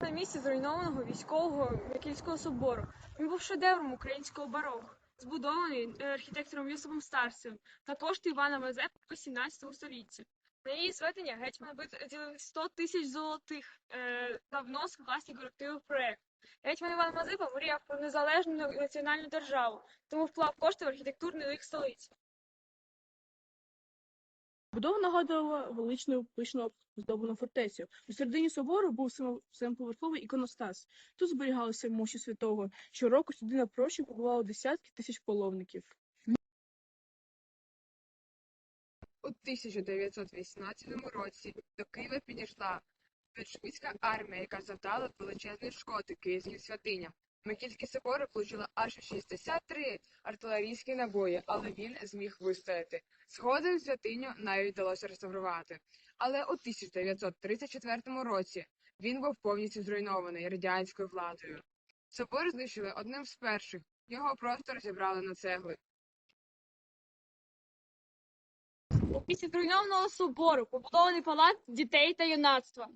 на місці зруйнованого військового Микільського собору. Він був шедевром українського бароко, збудований е, архітектором Йосипом Старцем на кошти Івана Мазепи у 17 столітті. На її зведення гетьман виділив 100 тисяч золотих е, на внос власні корективи в проект. Гетьман Іван Мазепа мріяв про незалежну національну державу, тому вклав кошти в архітектурний лик столиці. Будова нагадувала величну пишно оздоблену фортецю. У середині собору був семиповерховий іконостас. Тут зберігалися мощі святого. Щороку сюди на прощу побувало десятки тисяч половників. У 1918 році до Києва підійшла більшовицька армія, яка завдала величезні шкоди київським святиням. Микільський собор влучило аж 63 артилерійські набої, але він зміг вистояти. Згодом святиню навіть вдалося реставрувати. Але у 1934 році він був повністю зруйнований радянською владою. Собор знищили одним з перших, його просто розібрали на цегли. Після зруйнованого собору побудований палац дітей та юнацтва.